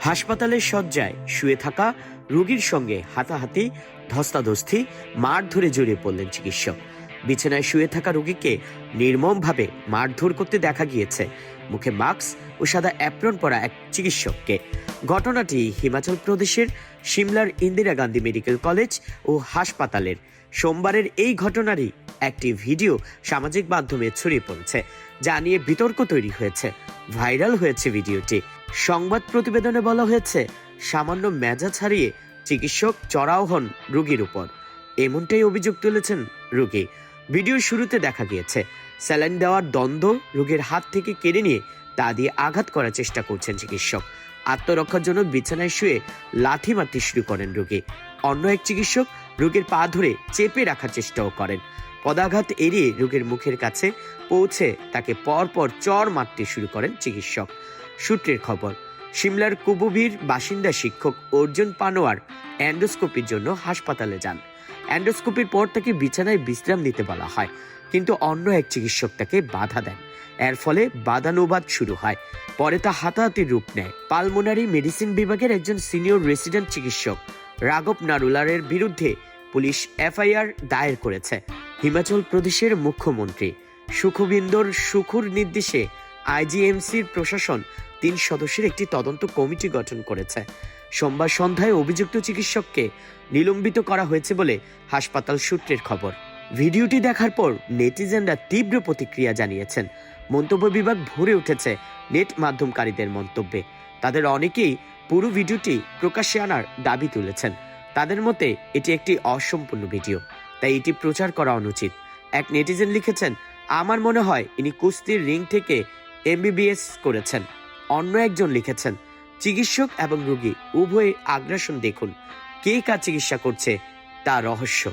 হাসপাতালের শয্যায় শুয়ে থাকা রোগীর সঙ্গে হাতাহাতি, ধস্তাধস্তি মার ধরে জড়িয়ে পড়লেন চিকিৎসক। বিছানায় শুয়ে থাকা রোগীকে নির্মমভাবে মারধর করতে দেখা গিয়েছে। মুখে মাস্ক ও সাদা অ্যাপ্রন পরা এক চিকিৎসককে। ঘটনাটি হিমাচল প্রদেশের সিমলার ইন্দিরা গান্ধী মেডিকেল কলেজ ও হাসপাতালের। সোমবারের এই ঘটনারই একটি ভিডিও সামাজিক মাধ্যমে ছড়িয়ে পড়েছে, যা নিয়ে বিতর্ক তৈরি হয়েছে। ভাইরাল হয়েছে ভিডিওটি। সংবাদ প্রতিবেদনে বলা হয়েছে, সামান্য মেজাজ ছাড়িয়ে চিকিৎসক চড়াও হন রোগীর উপর। এমনটাই অভিযোগ তুলেছেন রোগী। ভিডিওর শুরুতে দেখা গিয়েছে। স্যালাইন দেওয়ার দ্বন্দ্ব রোগীর হাত থেকে কেড়ে নিয়ে তা দিয়ে আঘাত করার চেষ্টা করছেন চিকিৎসক। আত্মরক্ষার জন্য বিছানায় শুয়ে লাথি মারতে শুরু করেন রোগী। অন্য এক চিকিৎসক রোগীর পা ধরে চেপে রাখার চেষ্টাও করেন। পদাঘাত এড়িয়ে রোগীর মুখের কাছে পৌঁছে তাকে পরপর চর মারতে শুরু করেন চিকিৎসক। সূত্রের খবর, সিমলার কুবুবির বাসিন্দা শিক্ষক অর্জুন পানোয়ার অ্যান্ডোস্কোপির জন্য হাসপাতালে যান। অ্যান্ডোস্কোপির পর তাকে বিছানায় বিশ্রাম নিতে বলা হয়, কিন্তু অন্য এক চিকিৎসক তাকে বাধা দেন। এর ফলে বাদানুবাদ শুরু হয়। পরে তা হাতাহাতির রূপ নেয়। পালমোনারি মেডিসিন বিভাগের একজন সিনিয়র রেসিডেন্ট চিকিৎসক, রাঘব নারুলারের বিরুদ্ধে পুলিশ এফআইআর দায়ের করেছে। হিমাচল প্রদেশের মুখ্যমন্ত্রী সুখবিন্দর সুখুর নির্দেশে আইজিএমসির প্রশাসন তিন সদস্যের একটি তদন্ত কমিটি গঠন করেছে। সোমবার সন্ধ্যায় অভিযুক্ত চিকিৎসককে নিলম্বিত করা হয়েছে বলে হাসপাতাল সূত্রের খবর। ভিডিওটি দেখার পর নেটিজেনরা তীব্র প্রতিক্রিয়া জানিয়েছেন। মন্তব্য বিভাগ ভরে উঠেছে নেট মাধ্যমকারীদের মন্তব্যে। তাদের অনেকেই পুরো ভিডিওটি প্রকাশ্যে আনার দাবি তুলেছেন। তাদের মতে এটি একটি অসম্পূর্ণ ভিডিও, তাই এটি প্রচার করা অনুচিত। এক নেটিজেন লিখেছেন, আমার মনে হয় ইনি কুস্তির রিং থেকে এমবিবিএস করেছেন। অন্য একজন লিখেছেন চিকিৎসক এবং রোগী উভয়ে আগ্রাসন দেখুন। কে কার চিকিৎসা করছে তা রহস্য।